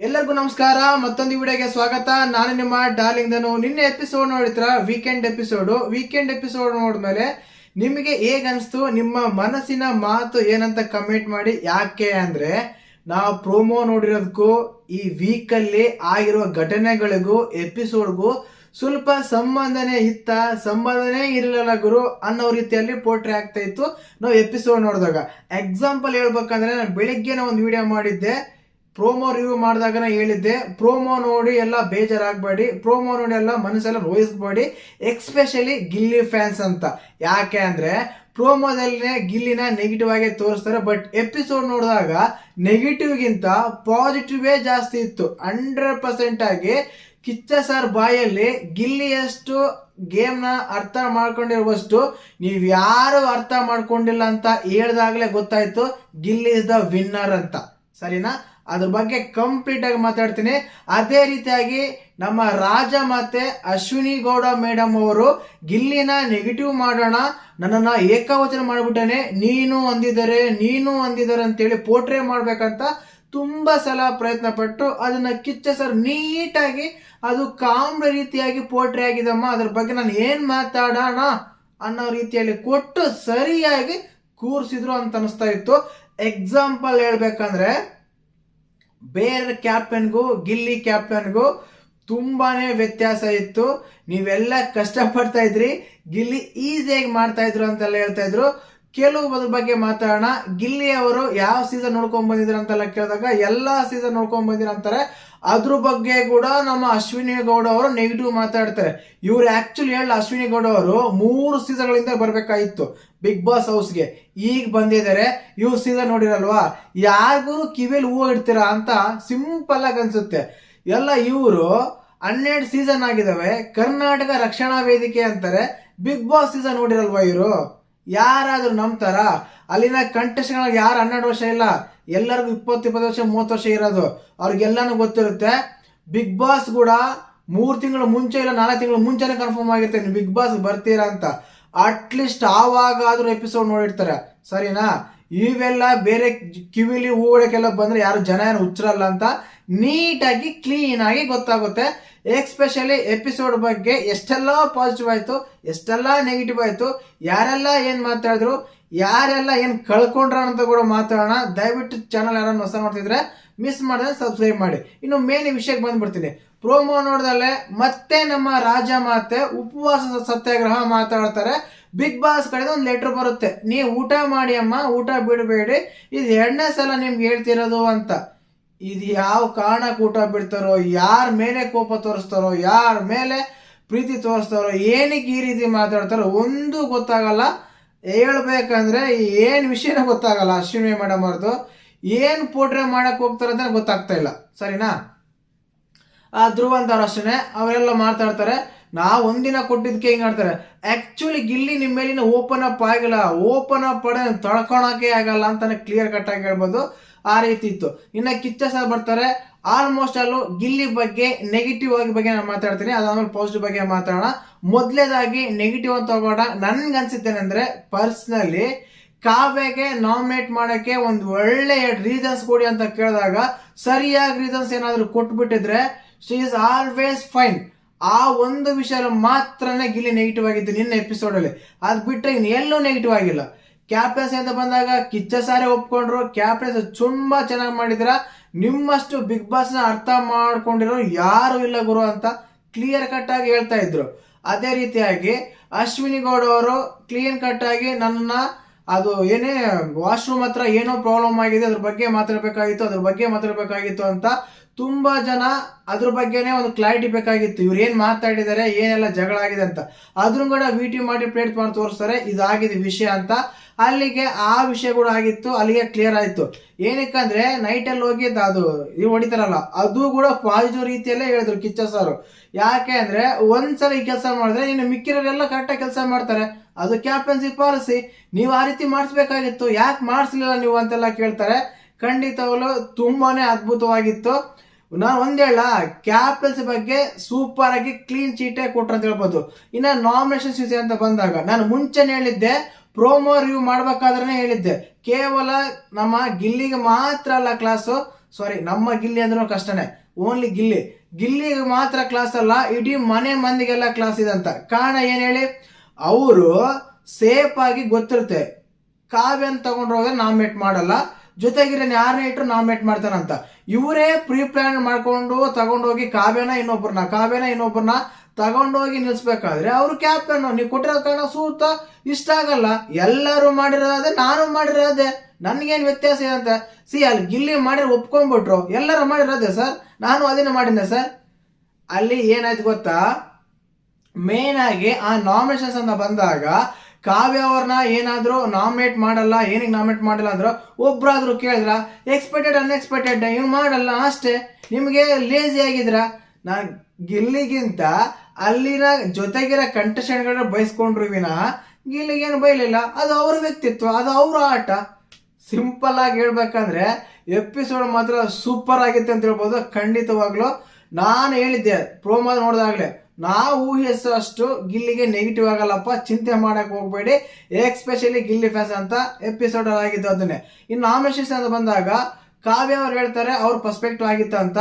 ಎಲ್ಲರಿಗೂ ನಮಸ್ಕಾರ, ಮತ್ತೊಂದು ವಿಡಿಯೋಗೆ ಸ್ವಾಗತ. ನಾನು ನಿಮ್ಮ ಡಾರ್ಲಿಂಗ್ ದನು ನಿನ್ನೆ ಎಪಿಸೋಡ್ ನೋಡಿದ್ರ? ವೀಕೆಂಡ್ ಎಪಿಸೋಡ್ ವೀಕೆಂಡ್ ಎಪಿಸೋಡ್ ನೋಡಿದ್ಮೇಲೆ ನಿಮಗೆ ಹೇಗ್ ಅನಿಸ್ತು ನಿಮ್ಮ ಮನಸ್ಸಿನ ಮಾತು ಏನಂತ ಕಮೆಂಟ್ ಮಾಡಿ. ಯಾಕೆ ಅಂದರೆ, ನಾವು ಪ್ರೋಮೋ ನೋಡಿರೋದಕ್ಕೂ ಈ ವೀಕಲ್ಲಿ ಆಗಿರುವ ಘಟನೆಗಳಿಗೂ ಎಪಿಸೋಡ್ಗೂ ಸ್ವಲ್ಪ ಸಂಬಂಧನೇ ಇತ್ತ? ಸಂಬಂಧನೇ ಇರಲಿಲ್ಲ ಗುರು ಅನ್ನೋ ರೀತಿಯಲ್ಲಿ ಪೋರ್ಟ್ರೇ ಆಗ್ತಾ ಇತ್ತು. ನಾವು ಎಪಿಸೋಡ್ ನೋಡಿದಾಗ. ಎಕ್ಸಾಂಪಲ್ ಹೇಳ್ಬೇಕಂದ್ರೆ, ನಾನು ಬೆಳಿಗ್ಗೆನೇ ಒಂದು ವಿಡಿಯೋ ಮಾಡಿದ್ದೆ. ಪ್ರೋಮೋ ರಿವ್ಯೂ ಮಾಡಿದಾಗ ಹೇಳಿದ್ದೆ. ಪ್ರೋಮೋ ನೋಡಿ ಎಲ್ಲ ಬೇಜಾರಾಗಬೇಡಿ. ಪ್ರೋಮೋ ನೋಡಿ ಎಲ್ಲ ಮನಸ್ಸೆಲ್ಲ ರೋಯಿಸ್ಬೇಡಿ. ಎಕ್ಸ್ಪೆಷಲಿ ಗಿಲ್ಲಿ ಫ್ಯಾನ್ಸ್ ಅಂತ. ಯಾಕೆ ಅಂದ್ರೆ ಪ್ರೋಮೋದಲ್ಲೇ ಗಿಲ್ಲಿನ ನೆಗೆಟಿವ್ ಆಗಿ ತೋರಿಸ್ತಾರೆ. ಬಟ್ ಎಪಿಸೋಡ್ ನೋಡಿದಾಗ ನೆಗೆಟಿವ್ಗಿಂತ ಪಾಸಿಟಿವೇ ಜಾಸ್ತಿ ಇತ್ತು. ಹಂಡ್ರೆಡ್ ಪರ್ಸೆಂಟ್ ಆಗಿ ಕಿಚ್ಚ ಸರ್ ಬಾಯಲ್ಲಿ ಗಿಲ್ಲಿಯಷ್ಟು ಗೇಮ್ನ ಅರ್ಥ ಮಾಡ್ಕೊಂಡಿರುವಷ್ಟು ನೀವು ಯಾರು ಅರ್ಥ ಮಾಡ್ಕೊಂಡಿಲ್ಲ ಅಂತ ಹೇಳ್ದಾಗಲೇ ಗೊತ್ತಾಯಿತು. ಗಿಲ್ಲಿ ಇಸ್ ದ ವಿನ್ನರ್ ಅಂತ. ಸರಿನಾ? ಅದ್ರ ಬಗ್ಗೆ ಕಂಪ್ಲೀಟ್ ಆಗಿ ಮಾತಾಡ್ತೀನಿ. ಅದೇ ರೀತಿಯಾಗಿ ನಮ್ಮ ರಾಜ ಮತ್ತೆ ಅಶ್ವಿನಿ ಗೌಡ ಮೇಡಮ್ ಅವರು, ಗಿಲ್ಲಿನ ನೆಗೆಟಿವ್ ಮಾಡೋಣ, ನನ್ನನ್ನ ಏಕವಚನ ಮಾಡಿಬಿಟ್ಟೇನೆ. ನೀನು ಅಂದಿದ್ದಾರೆ ನೀನು ಅಂದಿದ್ದಾರೆ ಅಂತೇಳಿ ಪೋಟ್ರೆ ಮಾಡ್ಬೇಕಂತ ತುಂಬಾ ಸಲ ಪ್ರಯತ್ನ ಪಟ್ಟು ಅದನ್ನ ಕಿಚ್ಚ ಸರ್ ನೀಟಾಗಿ ಅದು ಕಾಮ್ರ ರೀತಿಯಾಗಿ ಪೋಟ್ರೆ ಆಗಿದಮ್ಮ. ಅದ್ರ ಬಗ್ಗೆ ನಾನು ಏನ್ ಮಾತಾಡೋಣ ಅನ್ನೋ ರೀತಿಯಲ್ಲಿ ಕೊಟ್ಟು ಸರಿಯಾಗಿ ಕೂರಿಸಿದ್ರು ಅಂತ ಅನಿಸ್ತಾ ಇತ್ತು. ಎಕ್ಸಾಂಪಲ್ ಹೇಳ್ಬೇಕಂದ್ರೆ ಬೇರೆ ಕ್ಯಾಪ್ಟನ್ಗೂ ಗಿಲ್ಲಿ ಕ್ಯಾಪ್ಟನ್ಗೂ ತುಂಬಾನೇ ವ್ಯತ್ಯಾಸ ಇತ್ತು. ನೀವೆಲ್ಲ ಕಷ್ಟಪಡ್ತಾ ಇದ್ರಿ. ಗಿಲ್ಲಿ ಈಸಿಯಾಗಿ ಮಾಡ್ತಾ ಇದ್ರು ಅಂತೆಲ್ಲ ಹೇಳ್ತಾ ಇದ್ರು. ಕೆಲವು ಬಗ್ಗೆ ಮಾತಾಡೋಣ. ಗಿಲ್ಲಿ ಅವರು ಯಾವ ಸೀಸನ್ ನೋಡ್ಕೊಂಡ್ ಬಂದಿದ್ರು ಅಂತೆಲ್ಲ ಕೇಳಿದಾಗ ಎಲ್ಲಾ ಸೀಸನ್ ನೋಡ್ಕೊಂಡ್ ಬಂದಿರ ಅಂತಾರೆ. ಅದ್ರ ಬಗ್ಗೆ ಕೂಡ ನಮ್ಮ ಅಶ್ವಿನಿ ಗೌಡ ಅವರು ನೆಗೆಟಿವ್ ಮಾತಾಡ್ತಾರೆ. ಇವ್ರು ಆಕ್ಚುಲಿ ಹೇಳ ಅಶ್ವಿನಿ ಗೌಡ ಅವರು ಮೂರು ಸೀಸನ್ಗಳಿಂದ ಬರ್ಬೇಕಾಗಿತ್ತು ಬಿಗ್ ಬಾಸ್ ಹೌಸ್ಗೆ ಈಗ ಬಂದಿದ್ದಾರೆ. ಇವ್ರು ಸೀಸನ್ ನೋಡಿರಲ್ವಾ? ಯಾರಿಗೂ ಕಿವಿಯಲ್ಲಿ ಹೂವು ಇಡ್ತೀರಾ ಅಂತ ಸಿಂಪಲ್ ಆಗಿ ಅನ್ಸುತ್ತೆ. ಎಲ್ಲ ಇವರು ಹನ್ನೆರಡು ಸೀಸನ್ ಆಗಿದಾವೆ. ಕರ್ನಾಟಕ ರಕ್ಷಣಾ ವೇದಿಕೆ ಅಂತಾರೆ. ಬಿಗ್ ಬಾಸ್ ಸೀಸನ್ ನೋಡಿರಲ್ವಾ ಇವರು? ಯಾರಾದ್ರೂ ನಂಬ್ತಾರ, ಅಲ್ಲಿನ ಕಂಟೆಸ್ಟ್ಗಳಿಗೆ ಯಾರು ಹನ್ನೆರಡು ವರ್ಷ ಇಲ್ಲ, ಎಲ್ಲರಿಗೂ ಇಪ್ಪತ್ತು ಇಪ್ಪತ್ತು ವರ್ಷ, ಮೂವತ್ತು ವರ್ಷ ಇರೋದು, ಅವ್ರಿಗೆಲ್ಲನೂ ಗೊತ್ತಿರುತ್ತೆ. ಬಿಗ್ ಬಾಸ್ ಕೂಡ ಮೂರು ತಿಂಗಳು ಮುಂಚೆ ಇಲ್ಲ, ನಾಲ್ಕು ತಿಂಗಳು ಮುಂಚೆನೆ ಕನ್ಫರ್ಮ್ ಆಗಿರುತ್ತೆ, ನೀವು ಬಿಗ್ ಬಾಸ್ ಬರ್ತೀರಾ ಅಂತ. ಅಟ್ಲೀಸ್ಟ್ ಆವಾಗಾದ್ರೂ ಎಪಿಸೋಡ್ ನೋಡಿರ್ತಾರೆ. ಸರಿನಾ? ಇವೆಲ್ಲ ಬೇರೆ ಕಿವಿಲಿ ಹೂಗಳಕ್ಕೆಲ್ಲ ಬಂದ್ರೆ ಯಾರು ಜನ ಏನು ಹುಚ್ಚರಲ್ಲ ಅಂತ ನೀಟಾಗಿ ಕ್ಲೀನ್ ಆಗಿ ಗೊತ್ತಾಗುತ್ತೆ. ಎಕ್ಸ್ಪೆಷಲಿ ಎಪಿಸೋಡ್ ಬಗ್ಗೆ ಎಷ್ಟೆಲ್ಲ ಪಾಸಿಟಿವ್ ಆಯ್ತು, ಎಷ್ಟೆಲ್ಲ ನೆಗೆಟಿವ್ ಆಯ್ತು. ಯಾರೆಲ್ಲ ಏನ್ ಮಾತಾಡಿದ್ರು ಯಾರೆಲ್ಲ ಏನ್ ಕಳ್ಕೊಂಡ್ರ ಅಂತ ಕೂಡ ಮಾತಾಡೋಣ. ದಯವಿಟ್ಟು ಚಾನಲ್ ಯಾರನ್ನು ಹೊಸ ನೋಡ್ತಿದ್ರೆ ಮಿಸ್ ಮಾಡಿದ್ರೆ ಸಬ್ಸ್ಕ್ರೈಬ್ ಮಾಡಿ. ಇನ್ನು ಮೇನ್ ವಿಷಯಕ್ಕೆ ಬಂದ್ಬಿಡ್ತೀನಿ. ಪ್ರೋಮೋ ನೋಡ್ದಲ್ಲೇ ಮತ್ತೆ ನಮ್ಮ ರಾಜ ಮಾತೆ ಉಪವಾಸ ಸತ್ಯಾಗ್ರಹ ಮಾತಾಡ್ತಾರೆ. ಬಿಗ್ ಬಾಸ್ ಕಡೆದ ಒಂದು ಲೆಟರ್ ಬರುತ್ತೆ. ನೀವು ಊಟ ಮಾಡಿ ಅಮ್ಮ, ಊಟ ಬಿಡಬೇಡಿ. ಇದು ಎರಡನೇ ಸಲ ನಿಮ್ಗೆ ಹೇಳ್ತಿರೋದು ಅಂತ. ಇದು ಯಾವ ಕಾರಣಕ್ಕೆ ಊಟ ಬಿಡ್ತಾರೋ, ಯಾರ ಮೇಲೆ ಕೋಪ ತೋರಿಸ್ತಾರೋ, ಯಾರ ಮೇಲೆ ಪ್ರೀತಿ ತೋರಿಸ್ತಾರೋ, ಏನಕ್ಕೆ ಈ ರೀತಿ ಮಾತಾಡ್ತಾರೋ ಒಂದು ಗೊತ್ತಾಗಲ್ಲ. ಹೇಳ್ಬೇಕಂದ್ರೆ ಏನು ವಿಷಯನೇ ಗೊತ್ತಾಗಲ್ಲ ಅಶ್ವಿನಿ ಮೇಡಮ್ ಅವ್ರದ್ದು ಏನು ಪೋಟ್ರೆ ಮಾಡಕ್ ಹೋಗ್ತಾರೆ ಅಂತ ಗೊತ್ತಾಗ್ತಾ ಇಲ್ಲ. ಸರಿನಾ? ಆ ಧ್ರುವ ಅಂತ ಅಷ್ಟೇ ಅವರೆಲ್ಲ ಮಾತಾಡ್ತಾರೆ. ನಾವು ಒಂದಿನ ಕೊಟ್ಟಿದ್ದಕ್ಕೆ ಹಿಂಗೆ ಆಡ್ತಾರೆ? ಆ್ಯಕ್ಚುಲಿ ಗಿಲ್ಲಿ ನಿಮ್ಮ ಮೇಲಿನ ಓಪನ್ ಅಪ್ ಆಗಿಲ್ಲ. ಓಪನ್ ಅಪ್ ಪಡೆ ತಡ್ಕೊಳಕ್ಕೆ ಆಗಲ್ಲ ಅಂತಾನೆ ಕ್ಲಿಯರ್ ಕಟ್ ಆಗಿ ಹೇಳ್ಬೋದು. ಆ ರೀತಿ ಇತ್ತು. ಇನ್ನ ಕಿಚ್ಚ ಸರ್ ಬರ್ತಾರೆ. ಆಲ್ಮೋಸ್ಟ್ ಅಲ್ಲೂ ಗಿಲ್ಲಿ ಬಗ್ಗೆ ನೆಗೆಟಿವ್ ಆಗಿ ಬಗ್ಗೆ ನಾನು ಮಾತಾಡ್ತೀನಿ. ಅದಾದ್ಮೇಲೆ ಪಾಸಿಟಿವ್ ಬಗ್ಗೆ ಮಾತಾಡೋಣ. ಮೊದಲೇದಾಗಿ ನೆಗೆಟಿವ್ ಅಂತ ನನ್ಗೆ ಅನ್ಸುತ್ತೇನೆಂದ್ರೆ ಪರ್ಸ್ನಲಿ ಕಾವ್ಯಗೆ ನಾಮಿನೇಟ್ ಮಾಡೋಕ್ಕೆ ಒಂದು ಒಳ್ಳೆಯ ರೀಸನ್ಸ್ ಕೊಡಿ ಅಂತ ಕೇಳಿದಾಗ ಸರಿಯಾಗಿ ರೀಸನ್ಸ್ ಏನಾದರೂ ಕೊಟ್ಬಿಟ್ಟಿದ್ರೆ ಶಿ ಇಸ್ ಆಲ್ವೇಸ್ ಫೈನ್ ಆ ಒಂದು ವಿಷಯ ಮಾತ್ರನೇ ಗಿಲ್ಲಿ ನೆಗೆಟಿವ್ ಆಗಿತ್ತು ನಿನ್ನ ಎಪಿಸೋಡಲ್ಲಿ ಅದ್ ಬಿಟ್ಟರೆ ಇನ್ನು ಎಲ್ಲೂ ನೆಗೆಟಿವ್ ಆಗಿಲ್ಲ. ಕ್ಯಾಪ್ಟನ್ಸಿ ಅಂತ ಬಂದಾಗ ಕಿಚ್ಚ ಸಾರೆ ಒಪ್ಕೊಂಡ್ರು. ಕ್ಯಾಪ್ಟನ್ಸಿ ತುಂಬಾ ಚೆನ್ನಾಗಿ ಮಾಡಿದ್ರ ನಿಮ್ಮಷ್ಟು ಬಿಗ್ ಬಾಸ್ನ ಅರ್ಥ ಮಾಡ್ಕೊಂಡಿರೋ ಯಾರು ಇಲ್ಲ ಗುರು ಅಂತ ಕ್ಲಿಯರ್ ಕಟ್ ಆಗಿ ಹೇಳ್ತಾ ಇದ್ರು. ಅದೇ ರೀತಿಯಾಗಿ ಅಶ್ವಿನಿ ಗೌಡ ಅವರು ಕ್ಲೀನ್ ಕಟ್ ಆಗಿ ನನ್ನ ಅದು ಏನೇ ವಾಶ್ರೂಮ್ ಹತ್ರ ಏನೋ ಪ್ರಾಬ್ಲಮ್ ಆಗಿದೆ, ಅದ್ರ ಬಗ್ಗೆ ಮಾತಾಡ್ಬೇಕಾಗಿತ್ತು, ಅದ್ರ ಬಗ್ಗೆ ಮಾತಾಡ್ಬೇಕಾಗಿತ್ತು ಅಂತ ತುಂಬಾ ಜನ ಅದ್ರ ಬಗ್ಗೆನೇ ಒಂದು ಕ್ಲಾರಿಟಿ ಬೇಕಾಗಿತ್ತು. ಇವ್ರು ಏನ್ ಮಾತಾಡಿದ್ದಾರೆ ಏನೆಲ್ಲ ಜಗಳ ಆಗಿದೆ ಅಂತ. ಅದ್ರ ಕೂಡ ವಿಡಿಯೋ ಮಾಡಿ ಪ್ಲೇಟ್ ಮಾಡಿ ತೋರಿಸ್ತಾರೆ, ಇದಾಗಿದೆ ವಿಷಯ ಅಂತ. ಅಲ್ಲಿಗೆ ಆ ವಿಷಯ ಕೂಡ ಆಗಿತ್ತು, ಅಲ್ಲಿಗೆ ಕ್ಲಿಯರ್ ಆಯ್ತು. ಏನಕ್ಕಂದ್ರೆ ನೈಟ್ ಅಲ್ಲಿ ಹೋಗಿ ಅದು ಇವ್ ಹೊಡಿತಾರಲ್ಲ, ಅದು ಕೂಡ ಪಾಸಿಟಿವ್ ರೀತಿಯಲ್ಲೇ ಹೇಳಿದ್ರು ಕಿಚ್ಚ ಸರ್. ಯಾಕೆ ಅಂದ್ರೆ, ಒಂದ್ಸಲ ಈ ಕೆಲಸ ಮಾಡಿದ್ರೆ, ಇನ್ನು ಮಿಕ್ಕಿರೋರೆಲ್ಲ ಕರೆಕ್ಟ್ ಕೆಲಸ ಮಾಡ್ತಾರೆ. ಅದು ಕ್ಯಾಪ್ಟನ್ಸಿ ಪಾಲಿಸಿ ನೀವು ಆ ರೀತಿ ಮಾಡಿಸ್ಬೇಕಾಗಿತ್ತು. ಯಾಕೆ ಮಾಡಿಸ್ಲಿಲ್ಲ ನೀವು ಅಂತೆಲ್ಲ ಕೇಳ್ತಾರೆ. ಖಂಡಿತವಾಗ್ಲು ತುಂಬಾನೇ ಅದ್ಭುತವಾಗಿತ್ತು. ನಾನು ಒಂದೇಳ ಕ್ಯಾಪಿಟಲ್ಸ್ ಬಗ್ಗೆ ಸೂಪರ್ ಆಗಿ ಕ್ಲೀನ್ ಚೀಟೇ ಕೊಟ್ರು ಅಂತ ಹೇಳ್ಬೋದು. ಇನ್ನ ನಾಮಿನೇಷನ್ ಸೀಸನ್ ಅಂತ ಬಂದಾಗ, ನಾನು ಮುಂಚೆನೇ ಹೇಳಿದ್ದೆ ಪ್ರೋಮೋ ರಿವ್ಯೂ ಮಾಡ್ಬೇಕಾದ್ರೆ ಹೇಳಿದ್ದೆ. ಕೇವಲ ನಮ್ಮ ಗಿಲ್ಲಿಗೆ ಮಾತ್ರ ಅಲ್ಲ ಕ್ಲಾಸು ಸಾರಿ ನಮ್ಮ ಗಿಲ್ಲಿ ಅಂದ್ರೂ ಕಷ್ಟನೇ. ಓನ್ಲಿ ಗಿಲ್ಲಿ. ಗಿಲ್ಲಿಗೆ ಮಾತ್ರ ಕ್ಲಾಸ್ ಅಲ್ಲ, ಇಡೀ ಮನೆ ಮಂದಿಗೆಲ್ಲ ಕ್ಲಾಸ್ ಇದೆ ಅಂತ. ಕಾರಣ ಏನ್ ಹೇಳಿ, ಅವರು ಸೇಫ್ ಆಗಿ ಗೊತ್ತಿರುತ್ತೆ. ಕಾವ್ಯನ್ ತಗೊಂಡ್ರೆ ನಾಮಿನೇಟ್ ಮಾಡಲ್ಲ. ಜೊತೆಗಿರೋ ಯಾರನ್ನ ಇಟ್ಟರು ನಾಮಿನೇಟ್ ಮಾಡ್ತಾನಂತ. ಇವರೇ ಪ್ರೀ ಪ್ಲಾನ್ ಮಾಡ್ಕೊಂಡು ತಗೊಂಡೋಗಿ ಕಾವ್ಯನ ಇನ್ನೊಬ್ಬರನ್ನ ಕಾವ್ಯನ ಇನ್ನೊಬ್ಬರನ್ನ ತಗೊಂಡೋಗಿ ನಿಲ್ಲಿಸ್ಬೇಕಾದ್ರೆ ಅವರು ಕ್ಯಾಪ್ಟನ್ ನೀವು ಕೊಟ್ಟಿರೋ ಕಾರಣ ಸೂತ ಇಷ್ಟ ಆಗಲ್ಲ. ಎಲ್ಲರೂ ಮಾಡಿರೋದೇ, ನಾನು ಮಾಡಿರೋದೆ. ನನಗೇನು ವ್ಯತ್ಯಾಸ ಇದೆ ಅಂತ ಸಿ, ಅಲ್ಲಿ ಗಿಲ್ಲಿ ಮಾಡಿ ಒಪ್ಕೊಂಡ್ಬಿಟ್ರು. ಎಲ್ಲರೂ ಮಾಡಿರೋದೆ ಸರ್? ನಾನು ಅದನ್ನೇ ಮಾಡಿದ್ದೆ ಸರ್? ಅಲ್ಲಿ ಏನಾಯ್ತು ಗೊತ್ತಾ? ಮೇನ್ ಆಗಿ ಆ ನಾಮಿನೇಷನ್ಸ್ ಅಂತ ಬಂದಾಗ ಕಾವ್ಯ ಅವ್ರನ್ನ ಏನಾದರೂ ನಾಮಿನೇಟ್ ಮಾಡಲ್ಲ ಏನಿಗೆ ನಾಮಿನೇಟ್ ಮಾಡಲ್ಲ ಅಂದ್ರೆ ಒಬ್ರಾದ್ರೂ ಕೇಳಿದ್ರ ಎಕ್ಸ್ಪೆಕ್ಟೆಡ್ ಅನ್ಎಕ್ಸ್ಪೆಕ್ಟೆಡ್ ಇವ್ ಮಾಡಲ್ಲ ಅಷ್ಟೇ. ನಿಮಗೆ ಲೇಜಿ ಆಗಿದ್ರ, ನಾನು ಗಿಲ್ಲಿಗಿಂತ ಅಲ್ಲಿನ ಜೊತೆಗಿರೋ ಕಂಟೆಸ್ಟೆಂಟ್ಗಳನ್ನ ಬಯಸ್ಕೊಂಡ್ರು ವಿನಃ ಗಿಲ್ಲಿಗೇನು ಬೈಲಿಲ್ಲ. ಅದು ಅವ್ರ ವ್ಯಕ್ತಿತ್ವ, ಅದು ಅವ್ರ ಆಟ. ಸಿಂಪಲ್ ಆಗಿ ಹೇಳ್ಬೇಕಂದ್ರೆ ಎಪಿಸೋಡ್ ಮಾತ್ರ ಸೂಪರ್ ಆಗಿತ್ತು ಅಂತ ಹೇಳ್ಬೋದು. ಖಂಡಿತವಾಗ್ಲೂ ನಾನು ಹೇಳಿದ್ದೆ ಪ್ರೋಮೋ ನೋಡಿದಾಗ್ಲೆ. ನಾವು ಊಹಿಸುವಷ್ಟು ಗಿಲ್ಲಿಗೆ ನೆಗೆಟಿವ್ ಆಗಲ್ಲಪ್ಪ, ಚಿಂತೆ ಮಾಡಕ್ ಹೋಗ್ಬೇಡಿ. ಎಕ್ಸ್ಪೆಷಲಿ ಗಿಲ್ಲಿ ಫ್ಯಾನ್ಸ್ ಅಂತ ಎಪಿಸೋಡ್ ಆಗಿದ್ದು ಅದನ್ನೇ. ಇನ್ನು ನಾಮಿನೇಷನ್ಸ್ ಅಂತ ಬಂದಾಗ, ಕಾವ್ಯ ಅವ್ರು ಹೇಳ್ತಾರೆ, ಅವ್ರ ಪರ್ಸ್ಪೆಕ್ಟಿವ್ ಆಗಿತ್ತು ಅಂತ.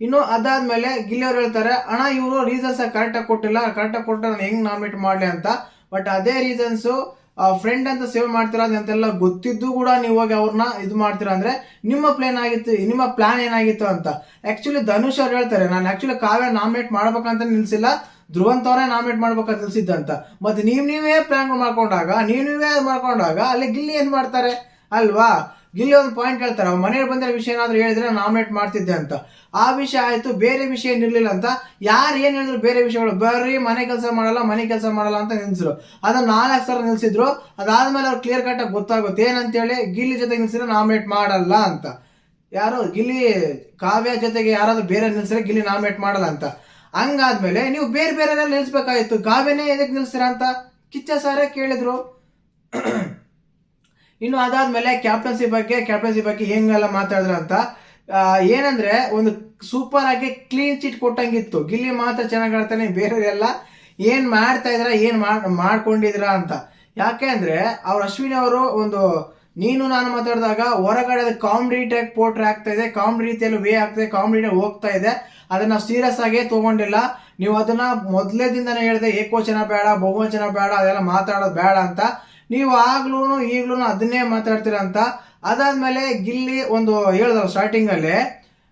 ಇನ್ನು ಅದಾದ್ಮೇಲೆ ಗಿಲ್ಲಿ ಅವ್ರು ಹೇಳ್ತಾರೆ, ಅಣ್ಣ, ಇವರು ರೀಸನ್ಸ್ ಕರೆಕ್ಟಾಗಿ ಕೊಟ್ಟಿಲ್ಲ. ಕರೆಕ್ಟಾಗಿ ಕೊಟ್ಟರೆ ನಾನು ಹೆಂಗ್ ನಾಮಿನೇಟ್ ಮಾಡಲಿ ಅಂತ. ಬಟ್ ಅದೇ ರೀಸನ್ಸು ಫ್ರೆಂಡ್ ಅಂತ ಸೇವ್ ಮಾಡ್ತೀರಾ ಅಂತೆಲ್ಲ ಗೊತ್ತಿದ್ದು ಕೂಡ ನೀವು ಹೋಗಿ ಅವ್ರನ್ನ ಇದು ಮಾಡ್ತೀರಾ ಅಂದ್ರೆ ನಿಮ್ಮ ಪ್ಲಾನ್ ಆಗಿತ್ತು, ನಿಮ್ಮ ಪ್ಲಾನ್ ಏನಾಗಿತ್ತು ಅಂತ. ಆಕ್ಚುಲಿ ಧನುಷ್ ಅವ್ರು ಹೇಳ್ತಾರೆ, ನಾನು ಆಕ್ಚುಲಿ ಕಾವ್ಯ ನಾಮಿನೇಟ್ ಮಾಡ್ಬೇಕಂತ ನಿಲ್ಸಿಲ್ಲ, ಧ್ರುವಂತ ಅವರೇ ನಾಮಿನೇಟ್ ಮಾಡ್ಬೇಕಂತ ನಿಲ್ಸಿದ್ದಂತ ಮತ್ತೆ ನೀವ್ ನೀವೇ ಪ್ಲಾನ್ ಮಾಡ್ಕೊಂಡಾಗ, ನೀವ್ ನೀವೇ ಮಾಡ್ಕೊಂಡಾಗ ಅಲ್ಲಿ ಗಿಲ್ಲಿ ಏನ್ ಮಾಡ್ತಾರೆ? ಅಲ್ವಾ? ಗಿಲ್ಲಿ ಒಂದು ಪಾಯಿಂಟ್ ಹೇಳ್ತಾರೆ. ಅವ್ರ ಮನೆಯಲ್ಲಿ ಬಂದ ವಿಷಯ ಏನಾದ್ರು ಹೇಳಿದ್ರೆ ನಾಮಿನೇಟ್ ಮಾಡ್ತಿದ್ದೆ ಅಂತ. ಆ ವಿಷಯ ಆಯ್ತು, ಬೇರೆ ವಿಷಯ ಏನಿರ್ಲಿಲ್ಲ ಅಂತ. ಯಾರು ಏನ್ ಹೇಳಿದ್ರು ಬೇರೆ ವಿಷಯಗಳು. ಬರ್ರಿ ಮನೆ ಕೆಲಸ ಮಾಡಲ್ಲ, ಮನೆ ಕೆಲಸ ಮಾಡಲ್ಲ ಅಂತ ನಿಲ್ಸಿದ್ರು ಅದನ್ನ ನಾಲ್ಕು ಸಲ ನಿಲ್ಸಿದ್ರು ಅದಾದ್ಮೇಲೆ ಅವ್ರು ಕ್ಲಿಯರ್ ಕಟ್ ಆಗಿ ಗೊತ್ತಾಗುತ್ತೆ. ಏನಂತೇಳಿ ಗಿಲ್ಲಿ ಜೊತೆ ನಿಲ್ಸಿದ್ರೆ ನಾಮಿನೇಟ್ ಮಾಡಲ್ಲ ಅಂತ. ಯಾರು? ಗಿಲ್ಲಿ, ಕಾವ್ಯ ಜೊತೆಗೆ ಯಾರಾದ್ರೂ ಬೇರೆ ನಿಲ್ಸಿದ್ರೆ ಗಿಲ್ಲಿ ನಾಮಿನೇಟ್ ಮಾಡಲ್ಲ ಅಂತ. ಹಂಗಾದ್ಮೇಲೆ ನೀವು ಬೇರೆ ಬೇರೆ ನಿಲ್ಸ್ಬೇಕಾಯ್ತು ಕಾವ್ಯನೇ ಎದಕ್ಕೆ ನಿಲ್ಸ್ತೀರಾ ಅಂತ ಕಿಚ್ಚ ಸಾರೇ ಕೇಳಿದ್ರು. ಇನ್ನು ಅದಾದ್ಮೇಲೆ ಕ್ಯಾಪ್ಟನ್ಸಿ ಬಗ್ಗೆ ಕ್ಯಾಪ್ಟನ್ಸಿ ಬಗ್ಗೆ ಹೆಂಗೆಲ್ಲ ಮಾತಾಡಿದ್ರ ಅಂತ ಏನಂದ್ರೆ ಒಂದು ಸೂಪರ್ ಆಗಿ ಕ್ಲೀನ್ ಚಿಟ್ ಕೊಟ್ಟಂಗಿತ್ತು. ಗಿಲ್ಲಿ ಮಾತ್ರ ಚೆನ್ನಾಗಿ ಆಡ್ತಾನೆ, ಬೇರೆಯವರೆಲ್ಲ ಏನ್ ಮಾಡ್ತಾ ಇದ್ರ, ಏನ್ ಮಾಡ್ ಮಾಡ್ಕೊಂಡಿದ್ರ ಅಂತ. ಯಾಕೆ ಅಂದ್ರೆ, ಅವ್ರ ಅಶ್ವಿನಿ ಅವರು ಒಂದು, ನೀನು ನಾನು ಮಾತಾಡಿದಾಗ ಹೊರಗಡೆ ಕಾಮಿಡಿ ಟೈಪ್ ಪೋಟ್ರೆ ಆಗ್ತಾ ಇದೆ ಕಾಮಿಡಿ ರೀತಿಯಲ್ಲಿ ವೇ ಆಗ್ತಾ ಇದೆ ಕಾಮಿಡಿ ಹೋಗ್ತಾ ಇದೆ, ಅದನ್ನ ಸೀರಿಯಸ್ ಆಗಿ ತಗೊಂಡಿಲ್ಲ. ನೀವು ಅದನ್ನ ಮೊದಲೇ ದಿನ ಹೇಳಿದೆ, ಏಕವಚನ ಬೇಡ, ಬಹುವಚನ ಬೇಡ, ಅದೆಲ್ಲ ಮಾತಾಡೋದು ಬೇಡ ಅಂತ. ನೀವು ಆಗ್ಲೂ ಈಗ್ಲೂ ಅದನ್ನೇ ಮಾತಾಡ್ತೀರ ಅಂತ ಅದಾದ್ಮೇಲೆ ಗಿಲ್ಲಿ ಒಂದು ಹೇಳಿದ್ರು ಸ್ಟಾರ್ಟಿಂಗ್ ಅಲ್ಲಿ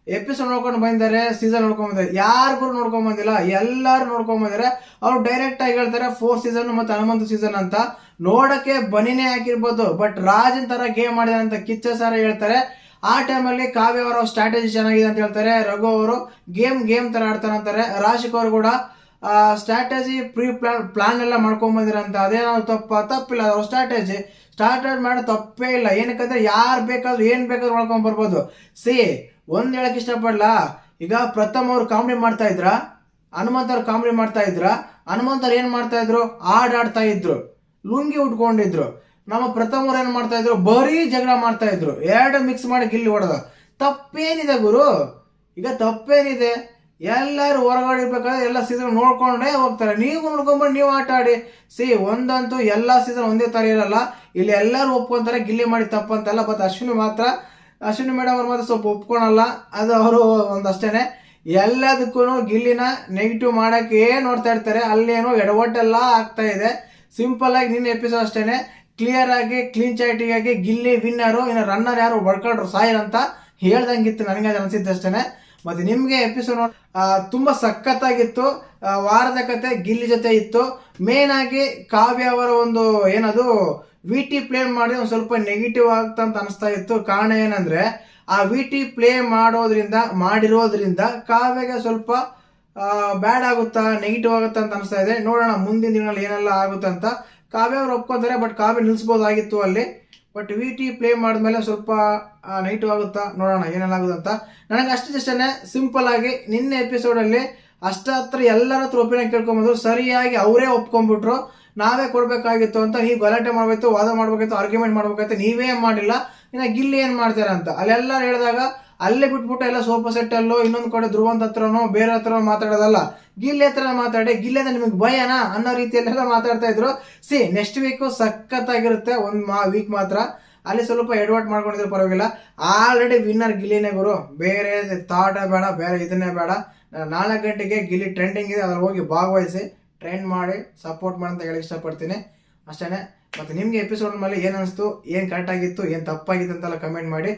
ಎಪಿಸೋಡ್ ನೋಡ್ಕೊಂಡು ಬಂದಿದ್ದಾರೆ ಸೀಸನ್ ನೋಡ್ಕೊಂಡ್ ಬಂದಿದ್ದಾರೆ. ಯಾರಿಗೂ ನೋಡ್ಕೊಂಡ್ ಬಂದಿಲ್ಲ, ಎಲ್ಲಾರು ನೋಡ್ಕೊಂಡ್ ಬಂದಿದ್ದಾರೆ. ಅವ್ರು ಡೈರೆಕ್ಟ್ ಆಗಿ ಹೇಳ್ತಾರೆ ಫೋರ್ ಸೀಸನ್ ಮತ್ತೆ ಹನುಮಂತ ಸೀಸನ್ ಅಂತ. ನೋಡಕ್ಕೆ ಬನಿನೇ ಹಾಕಿರ್ಬೋದು ಬಟ್ ರಾಜನ್ ತರ ಗೇಮ್ ಮಾಡಿದಾರೆ ಅಂತ ಕಿಚ್ಚ ಸರ ಹೇಳ್ತಾರೆ. ಆ ಟೈಮಲ್ಲಿ ಕಾವ್ಯ ಅವರ ಸ್ಟ್ರಾಟಜಿ ಚೆನ್ನಾಗಿದೆ ಅಂತ ಹೇಳ್ತಾರೆ. ರಘು ಅವರು ಗೇಮ್ ಗೇಮ್ ತರ ಆಡ್ತಾರೆ ಅಂತಾರೆ ರಾಶಿಕ್ ಅವರು ಕೂಡ ಸ್ಟ್ರಾಟಜಿ ಪ್ರೀ ಪ್ಲಾನ್ ಪ್ಲಾನ್ ಎಲ್ಲ ಮಾಡ್ಕೊಂಬಂದಿರಂತ ಅದೇನಾದ್ರು ತಪ್ಪ, ತಪ್ಪಿಲ್ಲ. ಅವ್ರ ಸ್ಟ್ರಾಟಜಿ ಸ್ಟಾರ್ಟ್ ಮಾಡೋ ತಪ್ಪೇ ಇಲ್ಲ. ಏನಕ್ಕಂದ್ರೆ ಯಾರು ಬೇಕಾದ್ರೂ, ಏನು ಬೇಕಾದ್ರೂ ಮಾಡ್ಕೊಂಡ್ ಬರ್ಬೋದು. ಸಿ, ಒಂದು ಹೇಳಕ್ ಇಷ್ಟಪಡಲ್ಲ ಈಗ ಪ್ರಥಮ್ ಅವ್ರು ಕಾಮಿಡಿ ಮಾಡ್ತಾ ಇದ್ರ, ಹನುಮಂತ ಅವ್ರು ಕಾಮಿಡಿ ಮಾಡ್ತಾ ಇದ್ರ, ಹನುಮಂತ ಅವ್ರು ಏನು ಮಾಡ್ತಾ ಇದ್ರು? ಆಡಾಡ್ತಾ ಇದ್ರು. ಲುಂಗಿ ಉಟ್ಕೊಂಡಿದ್ರು. ನಮ್ಮ ಪ್ರಥಮ್ ಅವ್ರು ಏನ್ ಮಾಡ್ತಾ ಇದ್ರು? ಬರೀ ಜಗಳ ಮಾಡ್ತಾ ಇದ್ರು. ಎರಡು ಮಿಕ್ಸ್ ಮಾಡಿ ಗಿಲ್ಲಿ ಹೊಡೆದ. ತಪ್ಪೇನಿದೆ ಗುರು? ಈಗ ತಪ್ಪೇನಿದೆ. ಎಲ್ಲರೂ ಹೊರಗಡೆ ಇರ್ಬೇಕಾದ್ರೆ ಎಲ್ಲ ಸೀಸನ್ ನೋಡ್ಕೊಂಡೇ ಹೋಗ್ತಾರೆ. ನೀವು ನೋಡ್ಕೊಂಬಂದು ನೀವು ಆಟ ಆಡಿ. ಸಿ, ಒಂದಂತೂ ಎಲ್ಲ ಸೀಸನ್ ಒಂದೇ ಥರ ಇರಲ್ಲ. ಇಲ್ಲಿ ಎಲ್ಲರೂ ಒಪ್ಕೊಂತಾರೆ, ಗಿಲ್ಲಿ ಮಾಡಿ ತಪ್ಪಂತಲ್ಲ ಬಟ್ ಅಶ್ವಿನಿ ಮಾತ್ರ, ಅಶ್ವಿನಿ ಮೇಡಮ್ ಅವ್ರು ಮಾತ್ರ ಸ್ವಲ್ಪ ಒಪ್ಕೊಳಲ್ಲ. ಅದು ಅವರು ಒಂದಷ್ಟೇ ಎಲ್ಲದಕ್ಕೂ ಗಿಲ್ಲಿನ ನೆಗೆಟಿವ್ ಮಾಡಕ್ಕೆ ನೋಡ್ತಾ ಇರ್ತಾರೆ? ಅಲ್ಲೇನೋ ಎಡವಟ್ಟೆಲ್ಲ ಆಗ್ತಾ ಇದೆ. ಸಿಂಪಲ್ ಆಗಿ ನಿನ್ನ ಎಪಿಸೋಡ್ ಅಷ್ಟೇ ಕ್ಲಿಯರ್ ಆಗಿ ಕ್ಲೀನ್ ಚಾಟಿಗಾಗಿ ಗಿಲ್ಲಿ ವಿನ್ನರು ಇನ್ನು ರನ್ನರ್ ಯಾರು? ಬಡ್ಕೊಂಡ್ರು ಸಾಯಿರ್ ಅಂತ ಹೇಳ್ದಂಗಿತ್ತು. ನನಗೆ ಅದು ಅನಿಸಿದ್ದಷ್ಟೇ ಮತ್ತೆ ನಿಮ್ಗೆ ಎಪಿಸೋಡ್ ತುಂಬಾ ಸಖತ್ತಾಗಿತ್ತು. ವಾರದ ಕತೆ ಗಿಲ್ಲಿ ಜೊತೆ ಇತ್ತು. ಮೇನ್ ಆಗಿ ಕಾವ್ಯ ಅವರ ಒಂದು ಏನದು ವಿ ಟಿ ಪ್ಲೇ ಮಾಡಿ ಒಂದು ಸ್ವಲ್ಪ ನೆಗೆಟಿವ್ ಆಗ್ತಂತ ಅನಿಸ್ತಾ ಇತ್ತು. ಕಾರಣ ಏನಂದ್ರೆ, ಆ ವಿ ಟಿ ಪ್ಲೇ ಮಾಡೋದ್ರಿಂದ, ಮಾಡಿರೋದ್ರಿಂದ ಕಾವ್ಯಗೆ ಸ್ವಲ್ಪ ಬ್ಯಾಡ್ ಆಗುತ್ತಾ ನೆಗೆಟಿವ್ ಆಗುತ್ತಾ ಅಂತ ಅನಿಸ್ತಾ ಇದೆ. ನೋಡೋಣ ಮುಂದಿನ ದಿನಗಳಲ್ಲಿ ಏನೆಲ್ಲ ಆಗುತ್ತಂತ ಕಾವ್ಯ ಅವ್ರು ಒಪ್ಕೊಂತಾರೆ ಬಟ್ ಕಾವ್ಯ ನಿಲ್ಸ್ಬೋದಾಗಿತ್ತು ಅಲ್ಲಿ. ಬಟ್ ವಿ ಟಿ ಪ್ಲೇ ಮಾಡಿದ್ಮೇಲೆ ಸ್ವಲ್ಪ ನೈಟು ಆಗುತ್ತಾ? ನೋಡೋಣ, ಏನೆಲ್ಲ ಆಗುತ್ತೆ ನನಗೆ ಅಷ್ಟೇ ಸಿಂಪಲ್ ಆಗಿ ನಿನ್ನೆ ಎಪಿಸೋಡಲ್ಲಿ ಅಷ್ಟ ಹತ್ರ ಎಲ್ಲರ ಹತ್ರ ಒಪಿನಿಯನ್ ಕೇಳ್ಕೊಂಬಂದ್ರು, ಸರಿಯಾಗಿ ಅವರೇ ಒಪ್ಕೊಂಡ್ಬಿಟ್ರು. ನಾವೇ ಕೊಡ್ಬೇಕಾಗಿತ್ತು ಅಂತ ನೀವು ಗಲಾಟೆ ಮಾಡಬೇಕು ವಾದ ಮಾಡ್ಬೇಕಾಯ್ತು ಆರ್ಗ್ಯುಮೆಂಟ್ ಮಾಡ್ಬೇಕಾಯ್ತು, ನೀವೇ ಮಾಡಿಲ್ಲ. ಇನ್ನು ಗಿಲ್ಲಿ ಏನು ಮಾಡ್ತೀರಾ ಅಂತ. ಅಲ್ಲೆಲ್ಲ ಹೇಳಿದಾಗ, ಅಲ್ಲೇ ಬಿಟ್ಬಿಟ್ಟು ಎಲ್ಲ ಸೋಫಾ ಸೆಟ್ ಅಲ್ಲೋ, ಇನ್ನೊಂದು ಕಡೆ ಧ್ರುವಂತ ಹತ್ರನೋ, ಬೇರೆ ಹತ್ರನೋ ಮಾತಾಡೋದಲ್ಲ. ಗಿಲ್ಲಿ ಹತ್ರ ಮಾತಾಡಿ, ಗಿಲ್ಲೆ ನಿಮಗೆ ಭಯನಾ ಅನ್ನೋ ರೀತಿಯಲ್ಲೆಲ್ಲ ಮಾತಾಡ್ತಾ ಇದ್ರು. ಸಿ ನೆಕ್ಸ್ಟ್ ವೀಕ್ ಸಖತ್ತಾಗಿರುತ್ತೆ, ಒಂದ್ ಮಾ ವೀಕ್ ಮಾತ್ರ. ಅಲ್ಲಿ ಸ್ವಲ್ಪ ಎಡ್ವರ್ಟ್ ಮಾಡ್ಕೊಂಡಿದ್ರು ಪರವಾಗಿಲ್ಲ. ಆಲ್ರೆಡಿ ವಿನ್ನರ್ ಗಿಲ್ಲಿನೇ ಗುರು. ಬೇರೆ ಥಾಟ ಬೇಡ, ಬೇರೆ ಇದನ್ನೇ ಬೇಡ. ನಾಲ್ಕು ಗಂಟೆಗೆ ಗಿಲ್ಲಿ ಟ್ರೆಂಡಿಂಗ್ ಇದೆ, ಅದ್ರಲ್ಲಿ ಹೋಗಿ ಭಾಗವಹಿಸಿ ಟ್ರೆಂಡ್ ಮಾಡಿ ಸಪೋರ್ಟ್ ಮಾಡಿ ಅಂತ ಹೇಳಕ್ ಇಷ್ಟಪಡ್ತೀನಿ. ಅಷ್ಟೇ ಮತ್ತು ನಿಮಗೆ ಎಪಿಸೋಡ್ ಮೇಲೆ ಏನು ಅನಿಸ್ತು, ಏನು ಕರೆಕ್ಟ್ ಆಗಿತ್ತು, ಏನು ತಪ್ಪಾಗಿತ್ತು ಅಂತೆಲ್ಲ ಕಮೆಂಟ್ ಮಾಡಿ.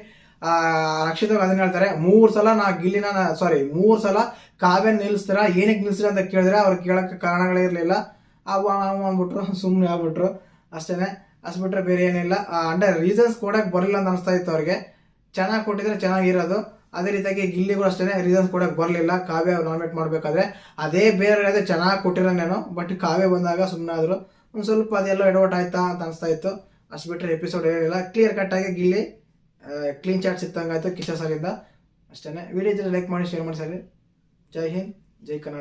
ರಕ್ಷಿತ್ ಅದನ್ನ ಹೇಳ್ತಾರೆ, ಮೂರು ಸಲ ನಾ ಗಿಲ್ಲಿನ ಸಾರಿ ಮೂರು ಸಲ ಕಾವ್ಯ ನಿಲ್ಲಿಸ್ತೀರಾ ಏನಕ್ಕೆ ನಿಲ್ಲಿಸ್ತೀರಾ ಅಂತ ಕೇಳಿದ್ರೆ ಅವ್ರು ಕಾರಣಗಳೇ ಇರಲಿಲ್ಲ. ಅವು ಅಂದ್ಬಿಟ್ರು ಸುಮ್ಮನೆ ಆಗ್ಬಿಟ್ರು. ಅಷ್ಟೇನೆ. ಅಷ್ಟು ಬೇರೆ ಏನಿಲ್ಲ. ಅಂಡರ್ ರೀಸನ್ಸ್ ಕೊಡಕ್ಕೆ ಬರಲಿಲ್ಲ ಅಂತ ಅನಿಸ್ತಾ ಇತ್ತು ಅವ್ರಿಗೆ. ಚೆನ್ನಾಗಿ ಕೊಟ್ಟಿದ್ರೆ ಚೆನ್ನಾಗಿರೋದು. ಅದೇ ರೀತಿಯಾಗಿ ಗಿಲ್ಲಿಗೂ ಅಷ್ಟೇ ರೀಸನ್ಸ್ ಕೊಡಕ್ಕೆ ಬರಲಿಲ್ಲ. ಕಾವ್ಯ ನಾಮಿನೇಟ್ ಮಾಡಬೇಕಾದ್ರೆ ಅದೇ ಬೇರೆ ಅದೇ ಚೆನ್ನಾಗಿ ಕೊಟ್ಟಿರೋನೇನೋ ಬಟ್ ಕಾವ್ಯ ಬಂದಾಗ ಸುಮ್ಮನೆ ಆದರು. ಒಂದು ಸ್ವಲ್ಪ ಅದೆಲ್ಲ ಎಡವಟ್ ಆಯ್ತಾ ಅಂತ ಅನಿಸ್ತಾ ಇತ್ತು. ಅಷ್ಟು ಬಿಟ್ಟರೆ ಎಪಿಸೋಡ್ ಏನಿಲ್ಲ. ಕ್ಲಿಯರ್ ಕಟ್ಟಾಗಿ ಗಿಲ್ಲಿ ಕ್ಲೀನ್ ಚಾಟ್ ಸಿಕ್ತಂಗಾಯ್ತು ಕಿಶೋರ್ ಆಗಿದ್ದ ಅಷ್ಟೇ ವಿಡಿಯೋ ಲೈಕ್ ಮಾಡಿ ಶೇರ್ ಮಾಡಿ ಸರಿ ಜೈ ಹಿಂದ್, ಜೈ ಕರ್ನಾಟಕ.